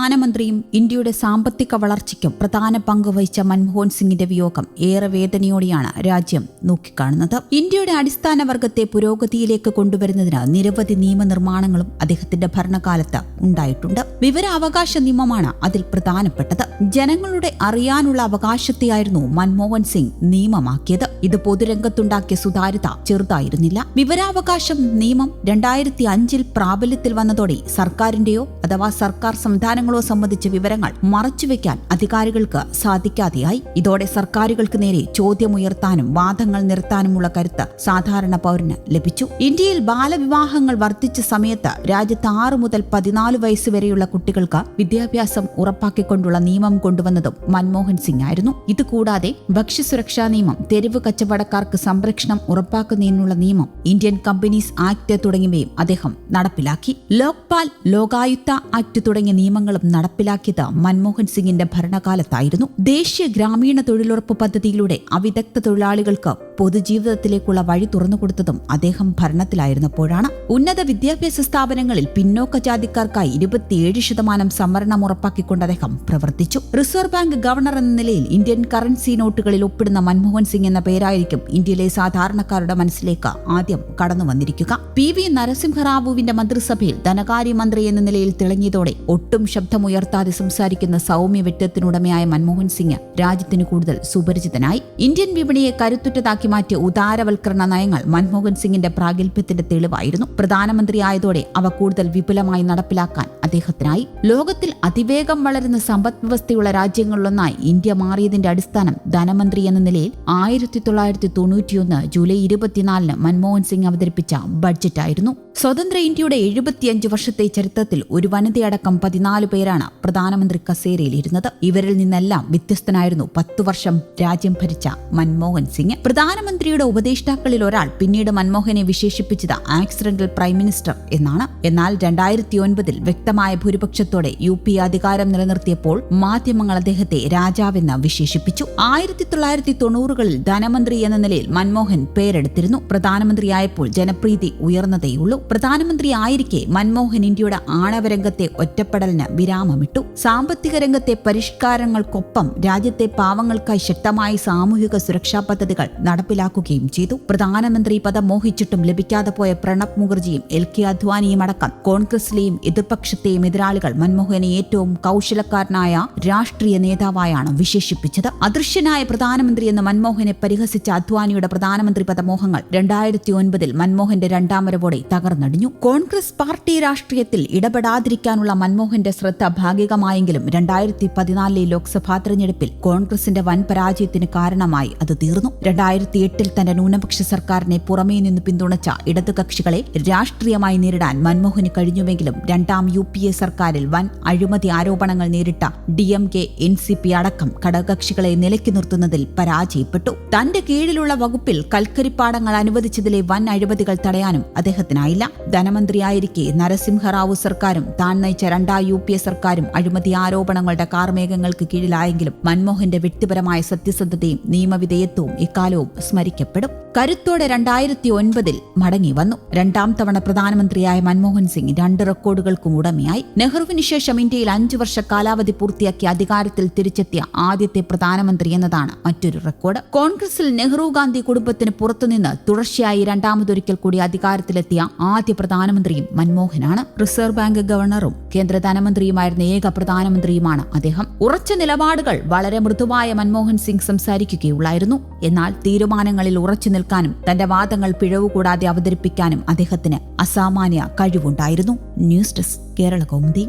പ്രധാനമന്ത്രിയും ഇന്ത്യയുടെ സാമ്പത്തിക വളർച്ചയ്ക്കും പ്രധാന പങ്ക് വഹിച്ച മൻമോഹൻ സിംഗിന്റെ വിയോഗം ഏറെ വേദനയോടെയാണ് രാജ്യം നോക്കിക്കാണുന്നത്. ഇന്ത്യയുടെ അടിസ്ഥാന വർഗത്തെ പുരോഗതിയിലേക്ക് കൊണ്ടുവരുന്നതിന് നിരവധി നിയമനിർമ്മാണങ്ങളും അദ്ദേഹത്തിന്റെ ഭരണകാലത്ത് ഉണ്ടായിട്ടുണ്ട്. വിവരാവകാശ നിയമമാണ് അതിൽ പ്രധാനപ്പെട്ടത്. ജനങ്ങളുടെ അറിയാനുള്ള അവകാശത്തെയായിരുന്നു മൻമോഹൻ സിംഗ് നിയമമാക്കിയത്. ഇത് പൊതുരംഗത്തുണ്ടാക്കിയ സുതാര്യത ചെറുതായിരുന്നില്ല. വിവരാവകാശം നിയമം രണ്ടായിരത്തി അഞ്ചിൽ പ്രാബല്യത്തിൽ വന്നതോടെ സർക്കാരിന്റെയോ അഥവാ സർക്കാർ സംവിധാനങ്ങളോ സംബന്ധിച്ച വിവരങ്ങൾ മറച്ചുവെക്കാൻ അധികാരികൾക്ക് സാധിക്കാതെയായി. ഇതോടെ സർക്കാരുകൾക്ക് നേരെ ചോദ്യമുയർത്താനും വാദങ്ങൾ നിർത്താനുമുള്ള കരുത്ത് സാധാരണ പൗരന് ലഭിച്ചു. ഇന്ത്യയിൽ ബാലവിവാഹങ്ങൾ വർദ്ധിച്ച സമയത്ത് രാജ്യത്ത് ആറു മുതൽ പതിനാല് വയസ്സ് വരെയുള്ള കുട്ടികൾക്ക് വിദ്യാഭ്യാസം ഉറപ്പാക്കിക്കൊണ്ടുള്ള നിയമം കൊണ്ടുവന്നതും മൻമോഹൻ സിംഗ് ആയിരുന്നു ഇതുകൂടാതെ ഭക്ഷ്യസുരക്ഷാ നിയമം തെരുവ് കച്ചവടക്കാർക്ക് സംരക്ഷണം ഉറപ്പാക്കുന്നതിനുള്ള നിയമം ഇന്ത്യൻ കമ്പനീസ് ആക്ട് തുടങ്ങിയവയും അദ്ദേഹം നടപ്പിലാക്കി. ലോക്പാൽ ലോകായുക്ത ആക്ട് തുടങ്ങിയ നിയമങ്ങളും നടപ്പിലാക്കിയത് മൻമോഹൻ സിംഗിന്റെ ഭരണകാലത്തായിരുന്നു. ദേശീയ ഗ്രാമീണ തൊഴിലുറപ്പ് പദ്ധതിയിലൂടെ അവിദഗ്ധ തൊഴിലാളികൾക്ക് പൊതുജീവിതത്തിലേക്കുള്ള വഴി തുറന്നു കൊടുത്തതും അദ്ദേഹം ഭരണത്തിലായിരുന്നപ്പോഴാണ്. ഉന്നത വിദ്യാഭ്യാസ സ്ഥാപനങ്ങളിൽ പിന്നോക്ക ജാതിക്കാർക്കായി ഇരുപത്തിയേഴ് ശതമാനം സംവരണം ഉറപ്പാക്കിക്കൊണ്ട് അദ്ദേഹം പ്രവർത്തിച്ചു. റിസർവ് ബാങ്ക് ഗവർണർ എന്ന നിലയിൽ ഇന്ത്യൻ കറൻസി നോട്ടുകളിൽ ഒപ്പിടുന്ന മൻമോഹൻ സിംഗ് എന്ന പേരായിരിക്കും ഇന്ത്യയിലെ സാധാരണക്കാരുടെ മനസ്സിലേക്ക് ആദ്യം കടന്നു വന്നിരിക്കുക. പി. വി. നരസിംഹറാവുവിന്റെ മന്ത്രിസഭയിൽ ധനകാര്യമന്ത്രി എന്ന നിലയിൽ തിളങ്ങിയതോടെ ഒട്ടും ശബ്ദമുയർത്താതെ സംസാരിക്കുന്ന സൗമ്യ വ്യക്തിത്വത്തിനുടമയായ മൻമോഹൻ സിംഗ് രാജ്യത്തിന് കൂടുതൽ സുപരിചിതനായി. ഇന്ത്യൻ വിപണിയെ കരുത്തുറ്റതാക്കി മാറ്റിയ ഉദാരവൽക്കരണ നയങ്ങൾ മൻമോഹൻ സിംഗിന്റെ പ്രാഗൽഭ്യത്തിന്റെ തെളിവായിരുന്നു. പ്രധാനമന്ത്രിയായതോടെ അവ കൂടുതൽ വിപുലമായി നടപ്പിലാക്കാൻ അദ്ദേഹത്തിനായി. ലോകത്തിൽ അതിവേഗം വളരുന്ന സമ്പദ് വ്യവസ്ഥയുള്ള രാജ്യങ്ങളിലൊന്നായി ഇന്ത്യ മാറിയതിന്റെ അടിസ്ഥാനം ധനമന്ത്രി എന്ന നിലയിൽ ആയിരത്തി തൊള്ളായിരത്തി തൊണ്ണൂറ്റിയൊന്ന് ജൂലൈ ഇരുപത്തിനാലിന് മൻമോഹൻ സിംഗ് അവതരിപ്പിച്ച ബഡ്ജറ്റായിരുന്നു. സ്വതന്ത്ര ഇന്ത്യയുടെ എഴുപത്തിയഞ്ച് വർഷത്തെ ചരിത്രത്തിൽ ഒരു വനിതയടക്കം പതിനാല് പേരാണ് പ്രധാനമന്ത്രി കസേരയിൽ ഇരുന്നത് ഇവരിൽ നിന്നെല്ലാം വ്യത്യസ്തനായിരുന്നു പത്തു വർഷം രാജ്യം ഭരിച്ച മൻമോഹൻ സിംഗ്. പ്രധാനമന്ത്രിയുടെ ഉപദേഷ്ടാക്കളിൽ ഒരാൾ പിന്നീട് മൻമോഹനെ വിശേഷിപ്പിച്ചത് ആക്സിഡന്റൽ പ്രൈം മിനിസ്റ്റർ എന്നാണ്. എന്നാൽ രണ്ടായിരത്തി ഒൻപതിൽ വ്യക്തമായ ഭൂരിപക്ഷത്തോടെ യു പി അധികാരം നിലനിർത്തിയപ്പോൾ മാധ്യമങ്ങൾ അദ്ദേഹത്തെ രാജാവെന്ന് വിശേഷിപ്പിച്ചു. ആയിരത്തി തൊള്ളായിരത്തി തൊണ്ണൂറുകളിൽ ധനമന്ത്രി എന്ന നിലയിൽ മൻമോഹൻ പേരെടുത്തിരുന്നു. പ്രധാനമന്ത്രിയായപ്പോൾ ജനപ്രീതി ഉയർന്നതേയുള്ളൂ. പ്രധാനമന്ത്രി ആയിരിക്കെ മൻമോഹൻ ഇന്ത്യയുടെ ആണവരംഗത്തെ ഒറ്റപ്പെടലിന് വിരാമമിട്ടു. സാമ്പത്തിക രംഗത്തെ പരിഷ്കാരങ്ങൾക്കൊപ്പം രാജ്യത്തെ പാവങ്ങൾക്കായി ശക്തമായ സാമൂഹിക സുരക്ഷാ പദ്ധതികൾ നടപ്പിലാക്കുകയും ചെയ്തു. പ്രധാനമന്ത്രി പദം മോഹിച്ചിട്ടും ലഭിക്കാതെ പോയ പ്രണബ് മുഖർജിയും എൽ കെ അദ്വാനിയും അടക്കം കോൺഗ്രസിലെയും എതിർപക്ഷത്തെയും എതിരാളികൾ മൻമോഹനെ ഏറ്റവും കൗശലക്കാരനായ രാഷ്ട്രീയ നേതാവായാണ് വിശേഷിപ്പിച്ചത്. അദൃശ്യനായ പ്രധാനമന്ത്രി എന്ന് മൻമോഹനെ പരിഹസിച്ച അദ്വാനിയുടെ പ്രധാനമന്ത്രി പദമോഹങ്ങൾ രണ്ടായിരത്തി ഒൻപതിൽ മൻമോഹന്റെ രണ്ടാം വരവോടെ തകർന്നടിഞ്ഞു. കോൺഗ്രസ് പാർട്ടി രാഷ്ട്രീയത്തിൽ ഇടപെടാതിരിക്കാനുള്ള മൻമോഹന്റെ ശ്രദ്ധ ഭാഗികമായെങ്കിലും രണ്ടായിരത്തി പതിനാലിലെ ലോക്സഭാ തെരഞ്ഞെടുപ്പിൽ കോൺഗ്രസിന്റെ വൻ പരാജയത്തിന് കാരണമായി അത് തീർന്നു. രണ്ടായിരത്തി എട്ടിൽ തന്റെ ന്യൂനപക്ഷ സർക്കാരിനെ പുറമേ നിന്ന് പിന്തുണച്ച ഇടതുകക്ഷികളെ രാഷ്ട്രീയമായി നേരിടാൻ മൻമോഹന് കഴിഞ്ഞുവെങ്കിലും രണ്ടാം യു പി എ സർക്കാരിൽ വൻ അഴിമതി ആരോപണങ്ങൾ നേരിട്ട D M K N C P അടക്കം ഘടകകക്ഷികളെ നിലയ്ക്ക് നിർത്തുന്നതിൽ പരാജയപ്പെട്ടു. തന്റെ കീഴിലുള്ള വകുപ്പിൽ കൽക്കരിപ്പാടങ്ങൾ അനുവദിച്ചതിലെ വൻ അഴിമതികൾ തടയാനും അദ്ദേഹത്തിനായില്ല. ധനമന്ത്രിയായിരിക്കെ നരസിംഹറാവു സർക്കാരും താൻ നയിച്ച രണ്ടാം യു പി എ സർക്കാരും അഴിമതി ആരോപണങ്ങളുടെ കാർമേഘങ്ങൾക്ക് കീഴിലായെങ്കിലും മൻമോഹന്റെ വ്യക്തിപരമായ സത്യസന്ധതയും നിയമവിധേയത്വവും ഇക്കാലവും സ്മരിക്കപ്പെടും. കരുത്തോടെ രണ്ടായിരത്തി ഒൻപതിൽ മടങ്ങി വന്നു. രണ്ടാം തവണ പ്രധാനമന്ത്രിയായ മൻമോഹൻ സിംഗ് രണ്ട് റെക്കോർഡുകൾക്കും ഉടമയായി. നെഹ്റുവിന് ശേഷം ഇന്ത്യയിൽ അഞ്ചു വർഷ കാലാവധി പൂർത്തിയാക്കി അധികാരത്തിൽ തിരിച്ചെത്തിയ ആദ്യത്തെ പ്രധാനമന്ത്രി എന്നതാണ് മറ്റൊരു റെക്കോർഡ്. കോൺഗ്രസിൽ നെഹ്റു ഗാന്ധി കുടുംബത്തിന് പുറത്തുനിന്ന് തുടർച്ചയായി രണ്ടാമതൊരിക്കൽ കൂടി അധികാരത്തിലെത്തിയ ആദ്യ പ്രധാനമന്ത്രിയും മൻമോഹനാണ്. റിസർവ് ബാങ്ക് ഗവർണറും കേന്ദ്ര ധനമന്ത്രിയുമായിരുന്ന ഏക പ്രധാനമന്ത്രിയുമാണ് അദ്ദേഹം. ഉറച്ച നിലപാടുകൾ വളരെ മൃദുവായ മൻമോഹൻ സിംഗ് സംസാരിക്കുകയുള്ളായിരുന്നു. എന്നാൽ തീരുമാനങ്ങളിൽ ഉറച്ചു നിൽക്കാനും തന്റെ വാദങ്ങൾ പിഴവുകൂടാതെ അവതരിപ്പിക്കാനും അദ്ദേഹത്തിന് അസാമാന്യ കഴിവുണ്ടായിരുന്നു. News desk Kerala Kaumudi